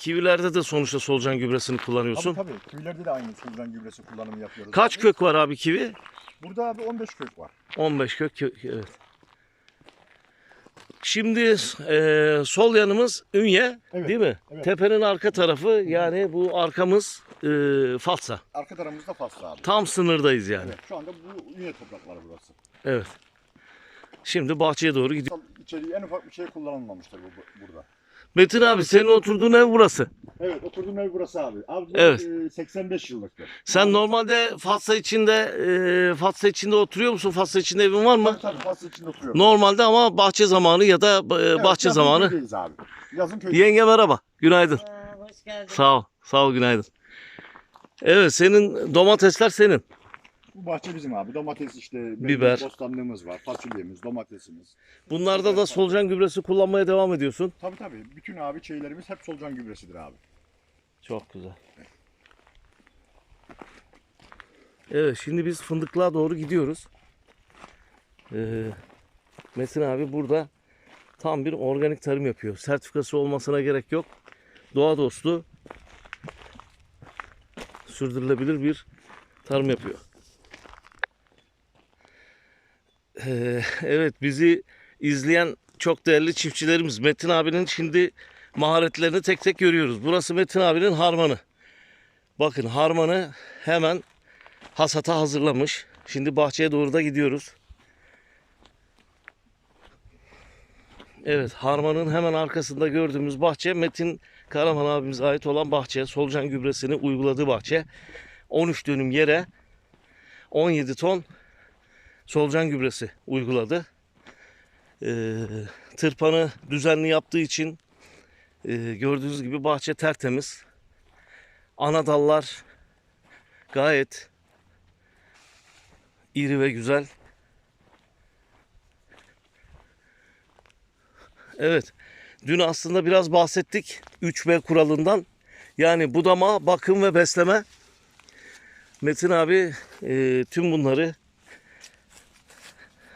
Kivilerde de sonuçta solucan gübresini kullanıyorsun. Tabii tabii. Köylerde de aynı solucan gübresi kullanımı yapıyoruz. Kaç abi. kök var abi kivi? Burada abi 15 kök var. 15 kök, evet. Şimdi e, sol yanımız Ünye Evet, değil mi? evet. Tepenin arka tarafı yani bu arkamız e, Fatsa. Arka tarafımızda faslı abi. Tam sınırdayız yani. Evet, şu anda bu üye toprakları burası. Evet. Şimdi bahçeye doğru gidiyor. İçeriği en ufak bir şey kullanılmamıştır bu, bu- burada. Metin abi senin oturduğun ev burası. Evet oturduğum ev burası abi. Abi Evet. e, 85 yıllıktır. Sen normalde Fatsa içinde e, Fatsa içinde oturuyor musun? Fatsa içinde evin var mı? Tabii faslı içinde oturuyorum. Normalde ama bahçe zamanı ya da e, Evet, bahçe yazın zamanı. köydeyiz abi. Yazın köydeyiz. Yenge merhaba. Günaydın. Aa, hoş geldin. Sağ ol. Sağ ol günaydın. Evet senin domatesler senin. Bu bahçe bizim abi. Domates işte. Biber. Bostanlığımız var. Fasulyemiz, domatesimiz. Bunlarda da solucan gübresi kullanmaya devam ediyorsun. Tabii tabii. Bütün abi şeylerimiz hep solucan gübresidir abi. Çok güzel. Evet şimdi biz fındıklığa doğru gidiyoruz. Ee, Metin abi burada tam bir organik tarım yapıyor. Sertifikası olmasına gerek yok. Doğa dostu sürdürülebilir bir tarım yapıyor. Ee, evet bizi izleyen çok değerli çiftçilerimiz Metin abinin şimdi maharetlerini tek tek görüyoruz. Burası Metin abinin harmanı. Bakın harmanı hemen hasata hazırlamış. Şimdi bahçeye doğru da gidiyoruz. Evet harmanın hemen arkasında gördüğümüz bahçe Metin Karaman abimize ait olan bahçe. Solucan gübresini uyguladığı bahçe. 13 dönüm yere 17 ton solucan gübresi uyguladı. Ee, tırpanı düzenli yaptığı için ee, gördüğünüz gibi bahçe tertemiz. Ana dallar gayet iri ve güzel. Evet. Dün aslında biraz bahsettik 3B kuralından. Yani budama, bakım ve besleme. Metin abi e, tüm bunları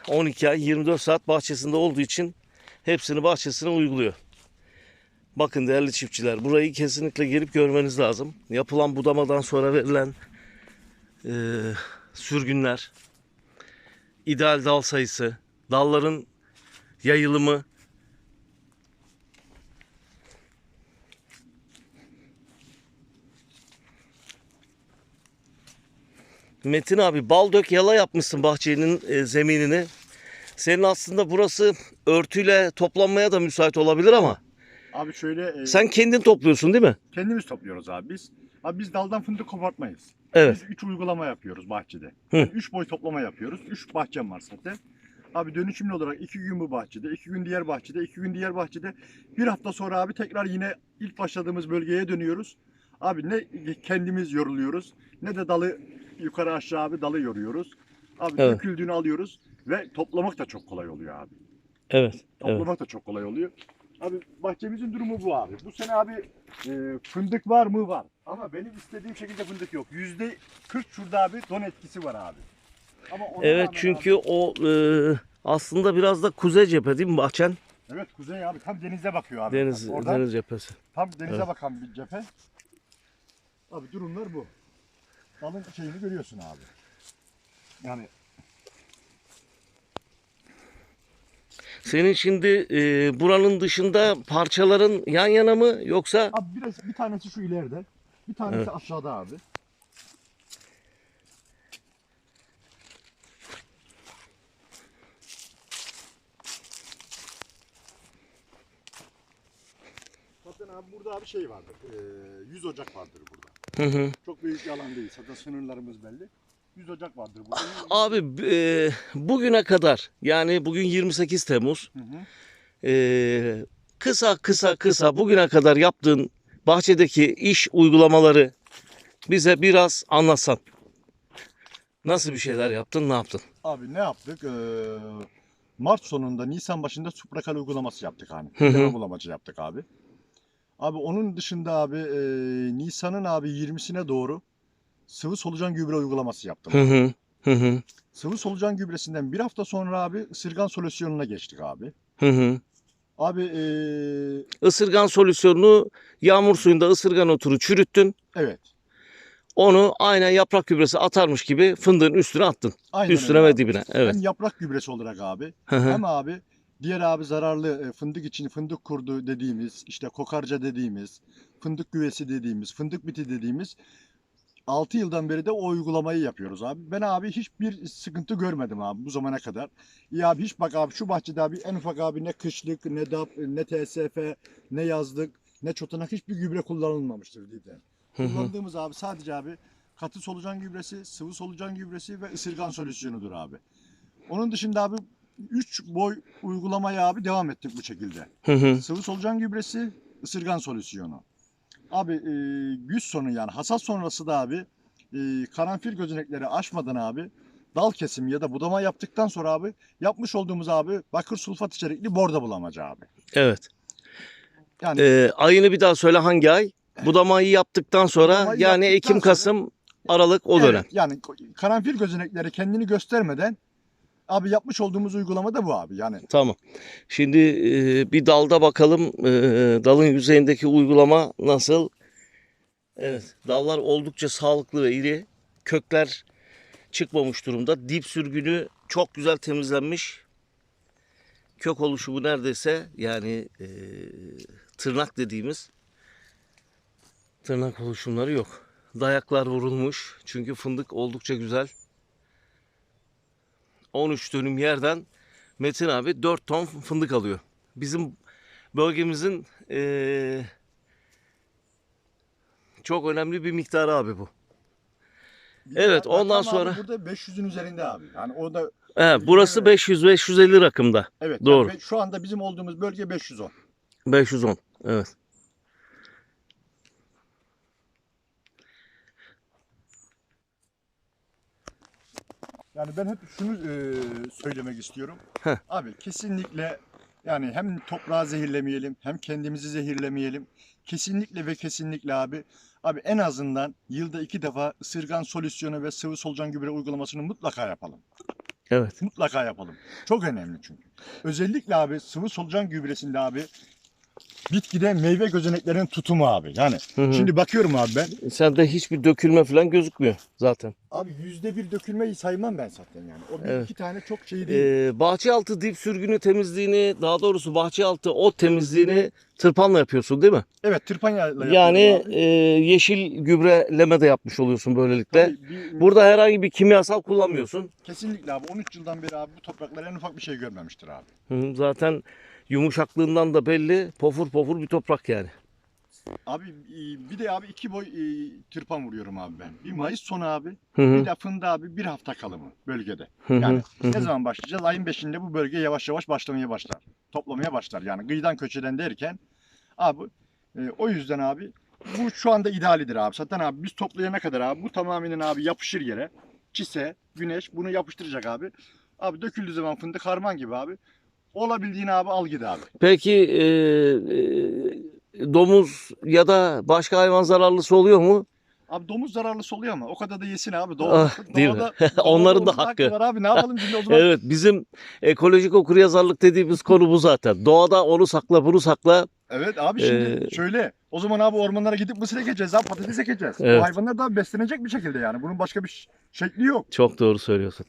12 ay 24 saat bahçesinde olduğu için hepsini bahçesine uyguluyor. Bakın değerli çiftçiler burayı kesinlikle gelip görmeniz lazım. Yapılan budamadan sonra verilen e, sürgünler, ideal dal sayısı, dalların yayılımı, Metin abi bal dök yala yapmışsın bahçenin e, zeminini. Senin aslında burası örtüyle toplanmaya da müsait olabilir ama Abi şöyle e, sen kendin topluyorsun değil mi? kendimiz topluyoruz abi biz. Abi biz daldan fındık kopartmayız. Evet. Biz 3 uygulama yapıyoruz bahçede. Hı. 3 boy toplama yapıyoruz. 3 bahçem var zaten. Abi dönüşümlü olarak 2 gün bu bahçede, 2 gün diğer bahçede, 2 gün diğer bahçede. Bir hafta sonra abi tekrar yine ilk başladığımız bölgeye dönüyoruz. Abi ne kendimiz yoruluyoruz ne de dalı yukarı aşağı abi dalı yoruyoruz. Abi Evet. döküldüğünü alıyoruz ve toplamak da çok kolay oluyor abi. Evet. Evet. Toplamak da çok kolay oluyor. Abi bahçemizin durumu bu abi. Bu sene abi e, fındık var mı? Var. Ama benim istediğim şekilde fındık yok. Yüzde 40 şurada abi don etkisi var abi. Ama Evet çünkü abi- o e, aslında biraz da kuzey cephe değil mi bahçen? evet kuzey abi tam denize bakıyor abi. Deniz, Oradan deniz cephesi. tam denize Evet. bakan bir cephe. Abi durumlar bu. Dalın şeyini görüyorsun abi. Yani Senin şimdi e, buranın dışında parçaların yan yana mı yoksa? abi biraz bir tanesi şu ileride. Bir tanesi Evet. aşağıda abi. Zaten abi burada bir şey vardır. Ee, 100 Ocak vardır burada. Hı hı. Çok büyük bir alan değil. Zaten sınırlarımız belli. 100 Ocak vardır burada. Abi e, bugüne kadar yani bugün 28 Temmuz Hı hı. e, kısa kısa kısa bugüne kadar yaptığın bahçedeki iş uygulamaları bize biraz anlatsan. Nasıl bir şeyler yaptın, ne yaptın? Abi ne yaptık? Ee, Mart sonunda, Nisan başında suprakal uygulaması yaptık hani. Hı hı. Deneme bulamacı yaptık abi. Abi onun dışında abi e, Nisan'ın abi 20'sine doğru sıvı solucan gübre uygulaması yaptım. Hı hı. Hı hı. Sıvı solucan gübresinden bir hafta sonra abi ısırgan solüsyonuna geçtik abi. Hı hı. Abi ee, Isırgan solüsyonunu yağmur suyunda ısırgan oturu çürüttün. evet. Onu aynen yaprak gübresi atarmış gibi fındığın üstüne attın. Aynen Üstüne öyle ve dibine. Evet. Hem yaprak gübresi olarak abi Hı hı. hem abi diğer abi zararlı e, fındık için fındık kurdu dediğimiz işte kokarca dediğimiz fındık güvesi dediğimiz fındık biti dediğimiz 6 yıldan beri de o uygulamayı yapıyoruz abi. Ben abi hiçbir sıkıntı görmedim abi bu zamana kadar. İyi abi hiç bak abi şu bahçede abi en ufak abi ne kışlık ne DAP ne TSF ne yazlık ne çotanak hiçbir gübre kullanılmamıştır hı. Kullandığımız abi sadece abi katı solucan gübresi, sıvı solucan gübresi ve ısırgan solüsyonudur abi. Onun dışında abi 3 boy uygulamaya abi devam ettik bu şekilde. Hı hı. Sıvı solucan gübresi, ısırgan solüsyonu. Abi e, güz sonu yani hasat sonrası da abi e, karanfil gözenekleri aşmadan abi dal kesimi ya da budama yaptıktan sonra abi yapmış olduğumuz abi bakır sulfat içerikli borda bulamacı abi. Evet. Yani Ee, ayını bir daha söyle hangi ay? Budamayı yaptıktan sonra Budamayı yani yaptıktan Ekim, sonra- Kasım, Aralık o Evet, dönem. Yani karanfil gözenekleri kendini göstermeden abi yapmış olduğumuz uygulama da bu abi. Yani Tamam. Şimdi e, bir dalda bakalım e, dalın yüzeyindeki uygulama nasıl? Evet. Dallar oldukça sağlıklı ve iri. Kökler çıkmamış durumda. Dip sürgünü çok güzel temizlenmiş. Kök oluşumu neredeyse yani e, tırnak dediğimiz tırnak oluşumları yok. Dayaklar vurulmuş. Çünkü fındık oldukça güzel. 13 dönüm yerden Metin abi 4 ton fındık alıyor. Bizim bölgemizin eee, çok önemli bir miktarı abi bu. Evet, Rakam ondan abi sonra- burada 500'ün üzerinde abi. Yani o da He, burası Evet. 500-550 rakımda. evet. Doğru. yani şu anda bizim olduğumuz bölge 510. 510. Evet. Yani ben hep şunu e, söylemek istiyorum. Heh. Abi kesinlikle yani hem toprağı zehirlemeyelim hem kendimizi zehirlemeyelim. Kesinlikle ve kesinlikle abi abi en azından yılda iki defa ısırgan solüsyonu ve sıvı solucan gübre uygulamasını mutlaka yapalım. Evet. Mutlaka yapalım. Çok önemli çünkü. Özellikle abi sıvı solucan gübresinde abi bitkide meyve gözeneklerinin tutumu abi. Yani Hı hı. şimdi bakıyorum abi ben. Sende hiçbir dökülme falan gözükmüyor zaten. Abi yüzde bir dökülmeyi saymam ben zaten yani. O bir Evet. iki tane çok şey değil. Ee, bahçe altı dip sürgünü temizliğini daha doğrusu bahçe altı ot temizliğini tırpanla yapıyorsun değil mi? evet tırpanyayla Yani yapıyorum abi. e, yeşil gübreleme de yapmış oluyorsun böylelikle. Tabii bir- Burada herhangi bir kimyasal kullanmıyorsun. Kesinlikle abi 13 yıldan beri abi bu topraklar en ufak bir şey görmemiştir abi. Hı, Zaten yumuşaklığından da belli. Pofur pofur bir toprak yani. Abi e, bir de abi iki boy e, tırpan vuruyorum abi ben. Bir Mayıs sonu abi Hı bir hı. de fında abi bir hafta kalımı bölgede. Hı hı, Yani hı ne zaman başlayacağız? Ayın 5'inde bu bölge yavaş yavaş başlamaya başlar. Toplamaya başlar. Yani kıyıdan köçeden derken abi e, o yüzden abi bu şu anda idealidir abi. Zaten abi biz toplayana kadar abi bu tamamen abi yapışır yere. Çise, güneş bunu yapıştıracak abi. Abi döküldüğü zaman fındık harman gibi abi. Olabildiğini abi al git abi. Peki e, e, domuz ya da başka hayvan zararlısı oluyor mu? Abi domuz zararlısı oluyor ama o kadar da yesin abi. Doğada, Ah, değil mi? doğada- Onların da doğada hakkı. var abi ne yapalım şimdi o zaman. Evet bizim ekolojik okuryazarlık dediğimiz konu bu zaten. Doğada onu sakla bunu sakla. Evet abi şimdi Ee, şöyle o zaman abi ormanlara gidip mısır ekeceğiz abi patates ekeceğiz. Evet. Bu hayvanlar da beslenecek bir şekilde yani. Bunun başka bir şekli yok. Çok doğru söylüyorsun.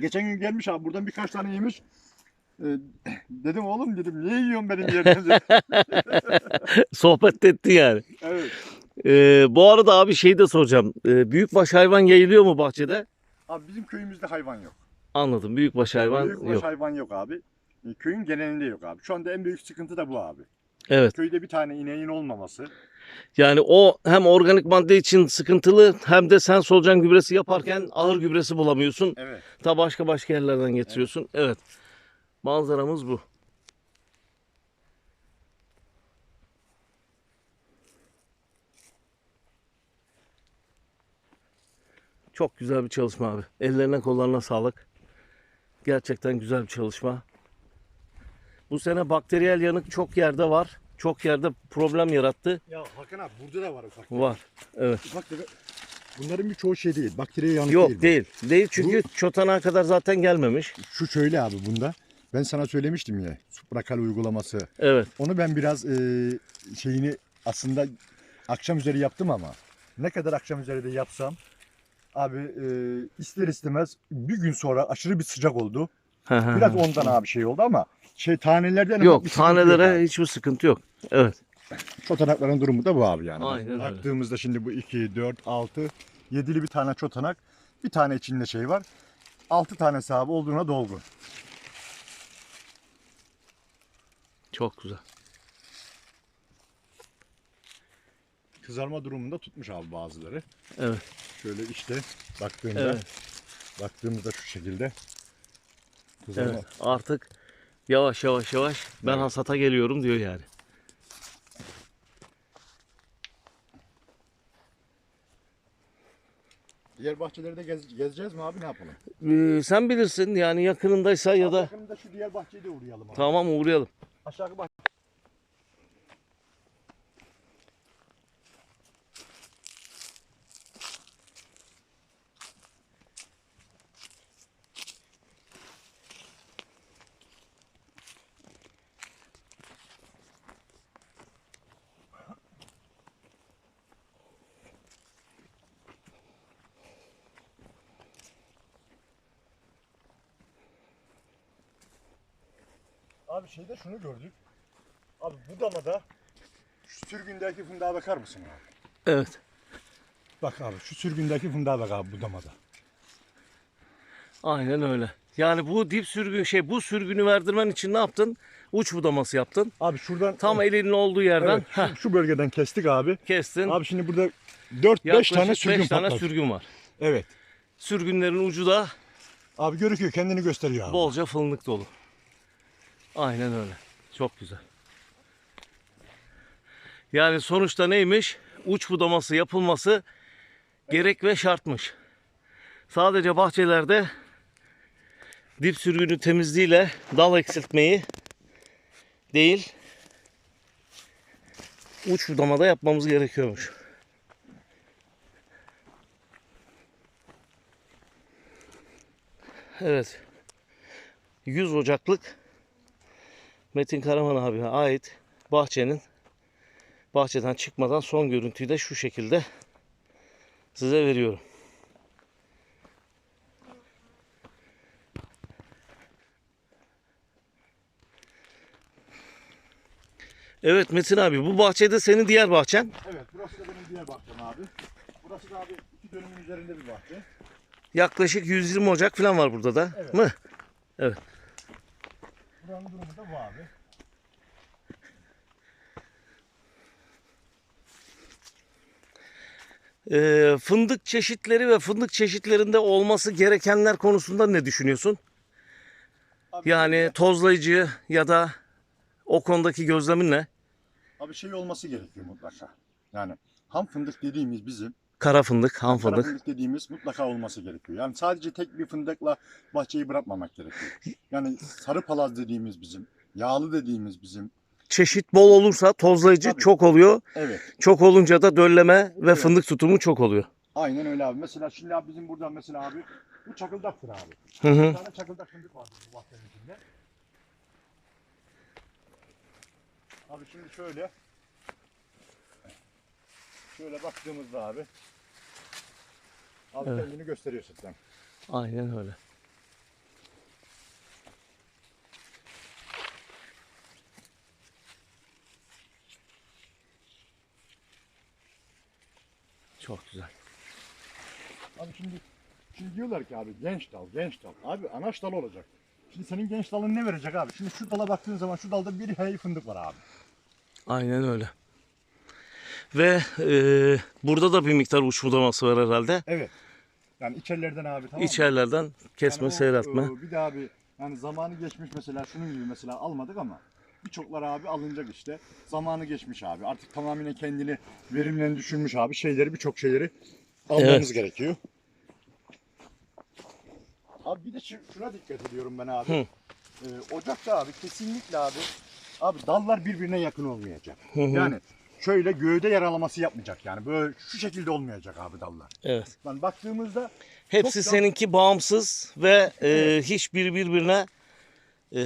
Geçen gün gelmiş abi buradan birkaç tane yemiş. Ee, dedim oğlum dedim niye yiyorsun benim yerden? Sohbet etti yani. evet. Ee, bu arada abi şey de soracağım. Ee, büyükbaş hayvan yayılıyor mu bahçede? Abi bizim köyümüzde hayvan yok. Anladım. Büyükbaş hayvan Büyükbaş yok. hayvan yok abi. Ee, Köyün genelinde yok abi. Şu anda en büyük sıkıntı da bu abi. Evet. Köyde bir tane ineğin olmaması. Yani o hem organik madde için sıkıntılı hem de sen solucan gübresi yaparken ağır gübresi bulamıyorsun. Evet. Ta başka başka yerlerden getiriyorsun. Evet. Manzaramız bu. Çok güzel bir çalışma abi. Ellerine kollarına sağlık. Gerçekten güzel bir çalışma. Bu sene bakteriyel yanık çok yerde var. Çok yerde problem yarattı. Ya Hakan abi burada da var ufak. Var. Evet. Ufak tefek- Bunların birçoğu şey değil. Bakteriye yanık Yok değil. bu. değil. Değil çünkü çotana kadar zaten gelmemiş. Şu şöyle abi bunda. Ben sana söylemiştim ya suprakal uygulaması. Evet. Onu ben biraz e, şeyini aslında akşam üzeri yaptım ama ne kadar akşam üzeri de yapsam abi e, ister istemez bir gün sonra aşırı bir sıcak oldu. Biraz ondan abi şey oldu ama şey tanelerden Yok yok tanelere abi. hiçbir sıkıntı yok. Evet. Çotanakların durumu da bu abi yani. Aynen. Baktığımızda şimdi bu 2, 4, 6, 7'li bir tane çotanak. Bir tane içinde şey var. 6 tane sahibi olduğuna dolgun. Çok güzel. Kızarma durumunda tutmuş abi bazıları. Evet. Şöyle işte baktığımda Evet. baktığımızda şu şekilde kızarma. Evet. Artık yavaş yavaş yavaş ben Evet. hasata geliyorum diyor yani. Diğer bahçeleri de gez- gezeceğiz mi abi ne yapalım? Ee, sen bilirsin yani yakınındaysa ya da Yakında şu diğer bahçeye de uğrayalım abi. tamam uğrayalım. Aşağı bak. Abi şeyde şunu gördük. Abi bu damada şu sürgündeki fındığa bakar mısın abi? Evet. Bak abi şu sürgündeki fındığa bak abi bu damada. Aynen öyle. Yani bu dip sürgün şey bu sürgünü verdirmen için ne yaptın? Uç budaması yaptın. Abi şuradan Tam elinin olduğu yerden evet, şu, şu bölgeden kestik abi. kestin. Abi şimdi burada 4-5 Yaklaşık tane sürgün tane patladı. sürgün var. Evet. Sürgünlerin ucu da Abi görüküyor kendini gösteriyor abi. bolca fındık dolu. Aynen öyle. Çok güzel. Yani sonuçta neymiş? Uç budaması yapılması gerek ve şartmış. Sadece bahçelerde dip sürgünü temizliğiyle dal eksiltmeyi değil uç budamada yapmamız gerekiyormuş. Evet. 100 Ocaklık Metin Karaman abiye ait bahçenin bahçeden çıkmadan son görüntüyü de şu şekilde size veriyorum. Evet Metin abi bu bahçede senin diğer bahçen. Evet burası da benim diğer bahçem abi. Burası da abi iki dönümün üzerinde bir bahçe. Yaklaşık 120 Ocak falan var burada da. Evet. Mı? Buranın durumu da bu abi. Ee, fındık çeşitleri ve fındık çeşitlerinde olması gerekenler konusunda ne düşünüyorsun? Abi, Yani tozlayıcı ya da o konudaki gözlemin ne? Abi şey olması gerekiyor mutlaka. Yani ham fındık dediğimiz bizim Kara fındık, ham Kara fındık. fındık dediğimiz mutlaka olması gerekiyor. Yani sadece tek bir fındıkla bahçeyi bırakmamak gerekiyor. Yani sarı palaz dediğimiz bizim, yağlı dediğimiz bizim. Çeşit bol olursa tozlayıcı Tabii. çok oluyor. Evet. Çok olunca da dölleme ve Evet. fındık tutumu çok oluyor. Aynen öyle abi. Mesela şimdi abi bizim buradan mesela abi bu çakıldaktır abi. Hı hı. Bir tane çakıldak fındık vardır bu bahçenin içinde. Abi şimdi şöyle şöyle baktığımızda abi abi Evet. kendini gösteriyor zaten. Aynen öyle. Çok güzel. Abi şimdi şimdi diyorlar ki abi genç dal, genç dal. Abi anaç dal olacak. Şimdi senin genç dalın ne verecek abi? Şimdi şu dala baktığın zaman şu dalda bir hey fındık var abi. Aynen öyle. Ve e, burada da bir miktar uç budaması var herhalde. Evet. Yani içerilerden abi tamam mı? İçerilerden kesme, Yani o, seyretme. e, Bir daha abi yani zamanı geçmiş mesela şunun gibi mesela almadık ama birçoklar abi alınacak işte. Zamanı geçmiş abi. Artık tamamen kendini verimlerini düşürmüş abi. Şeyleri birçok şeyleri almamız Evet. gerekiyor. Abi bir de şu- şuna dikkat ediyorum ben abi. Hı. Ee, Ocakta abi kesinlikle abi abi dallar birbirine yakın olmayacak. Yani şöyle gövde yaralaması yapmayacak yani. Böyle şu şekilde olmayacak abi dallar. Evet. Yani baktığımızda Hepsi Çok seninki bağımsız ve e, hiçbir birbirine e,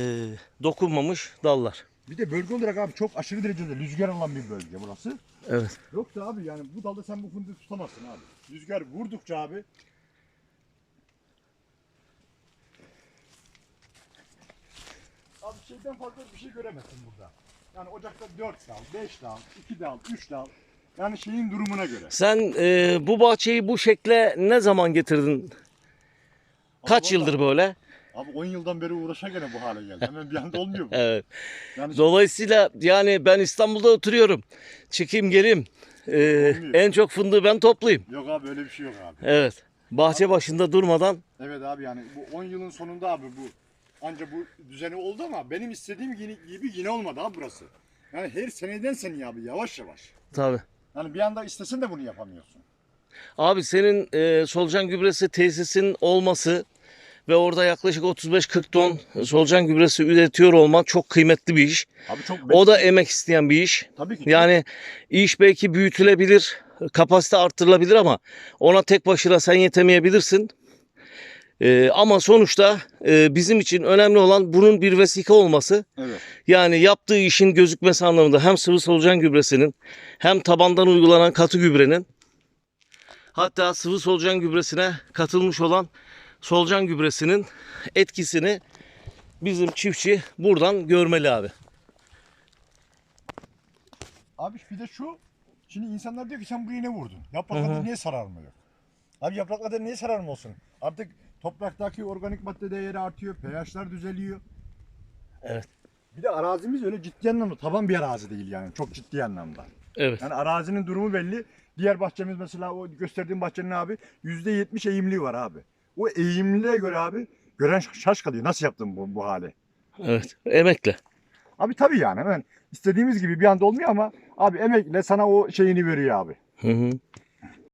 dokunmamış dallar. Bir de bölge olarak abi çok aşırı derecede rüzgar alan bir bölge burası. Evet. Yoksa abi yani bu dalda sen bu fındığı tutamazsın abi. Rüzgar vurdukça abi. Abi şeyden fazla bir şey göremezsin burada. Yani ocakta 4 dal, 5 dal, 2 dal, 3 dal. Yani şeyin durumuna göre. Sen e, bu bahçeyi bu şekle ne zaman getirdin? Kaç yıldır böyle? Abi 10 yıldan beri uğraşa gene bu hale geldi. Hemen bir anda olmuyor bu. Evet. Yani Dolayısıyla yani ben İstanbul'da oturuyorum. Çıkayım geleyim. E, Olmuyor. en çok fındığı ben toplayayım. yok abi öyle bir şey yok abi. Evet. Bahçe başında durmadan Evet abi yani bu 10 yılın sonunda abi bu anca bu düzeni oldu ama benim istediğim gibi, gibi yine olmadı abi burası. Yani her seneden seni abi yavaş yavaş. tabii. Yani bir anda istesen de bunu yapamıyorsun. Abi senin e, solucan gübresi tesisin olması ve orada yaklaşık 35-40 ton solucan gübresi üretiyor olman çok kıymetli bir iş. Abi çok O da emek isteyen bir iş. tabii ki. Yani iş belki büyütülebilir, kapasite arttırılabilir ama ona tek başına sen yetemeyebilirsin. E, ama sonuçta e, bizim için önemli olan bunun bir vesika olması. Evet. Yani yaptığı işin gözükmesi anlamında hem sıvı solucan gübresinin hem tabandan uygulanan katı gübrenin hatta sıvı solucan gübresine katılmış olan solucan gübresinin etkisini bizim çiftçi buradan görmeli abi. Abi bir de şu şimdi insanlar diyor ki sen buraya ne vurdun? Yapraklarda niye sararma yok? Abi yapraklarda niye sararma olsun? Artık topraktaki organik madde değeri artıyor, pH'ler düzeliyor. Evet. Bir de arazimiz öyle ciddi anlamda taban bir arazi değil yani çok ciddi anlamda. Evet. Yani arazinin durumu belli. Diğer bahçemiz mesela o gösterdiğim bahçenin abi %70 eğimliği var abi. O eğimliliğe göre abi gören şaş kalıyor. Nasıl yaptın bu, bu hale? Evet. Emekle. Abi tabii yani hemen istediğimiz gibi bir anda olmuyor ama abi emekle sana o şeyini veriyor abi. Hı hı.